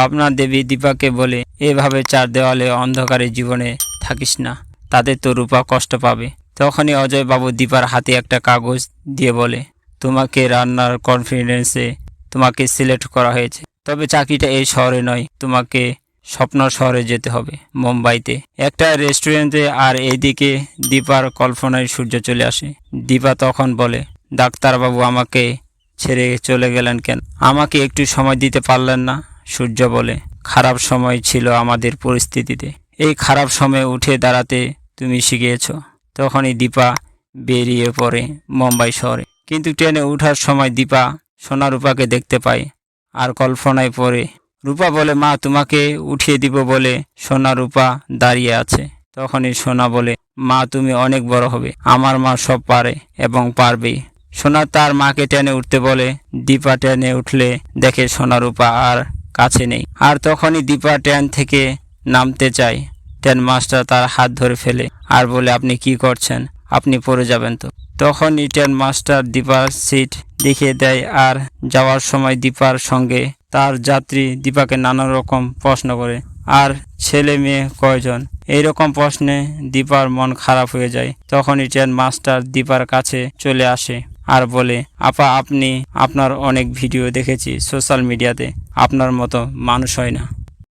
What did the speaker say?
পাবনা দেবী দীপাকে বলে, এভাবে চার দেওয়ালে অন্ধকারে জীবনে থাকিস না। তাতে তো রূপা কষ্ট পাবে। তখনই অজয় বাবু দীপার হাতে একটা কাগজ দিয়ে বলে, তোমাকে রান্নার কনফিডেন্সে তোমাকে সিলেক্ট করা হয়েছে। তবে চাকরিটা এই শহরে নয়, তোমাকে স্বপ্ন শহরে যেতে হবে, মুম্বাইতে। একটা রেস্টুরেন্টে আর এইদিকে দীপার কল্পনায় সূর্য চলে আসে। দীপা তখন বলে, ডাক্তারবাবু, আমাকে ছেড়ে চলে গেলেন কেন? আমাকে একটু সময় দিতে পারলেন না? সূর্য বলে, খারাপ সময় ছিল আমাদের পরিস্থিতিতে। এই খারাপ সময়ে উঠে দাঁড়াতে তুমি শিখিয়েছ। তখনই দীপা বেরিয়ে পড়ে মুম্বাই শহরে। কিন্তু ট্রেনে ওঠার সময় দীপা সোনা রূপাকে দেখতে পায় আর কল্পনায় পড়ে, রূপা বলে, মা, তোমাকে উঠিয়ে দিব বলে সোনা রূপা দাঁড়িয়ে আছে। তখনই সোনা বলে, মা, তুমি অনেক বড় হবে। আমার মা সব পারে এবং পারবে সোনা তার মাকে টেনে উঠতে বলে, দীপা টেনে উঠলে দেখে সোনা রূপা আর কাছে নেই। আর তখনই দীপা ট্রেন থেকে নামতে চায়। ট্রেন মাস্টার তার হাত ধরে ফেলে, আর বলে, আপনি কি করছেন? আপনি পড়ে যাবেন তো? তখনই ট্রেন মাস্টার দীপার সিট দেখিয়ে দেয়, আর যাওয়ার সময় দীপার সঙ্গে তার যাত্রী দীপাকে নানা রকম প্রশ্ন করে, আর ছেলে মেয়ে কয়জন? এইরকম প্রশ্নে দীপার মন খারাপ হয়ে যায়। তখনই ট্রেন মাস্টার দীপার কাছে চলে আসে। আর বলে, আপা, আপনি আপনার অনেক ভিডিও দেখেছি সোশ্যাল মিডিয়াতে। আপনার মতো মানুষ হয় না।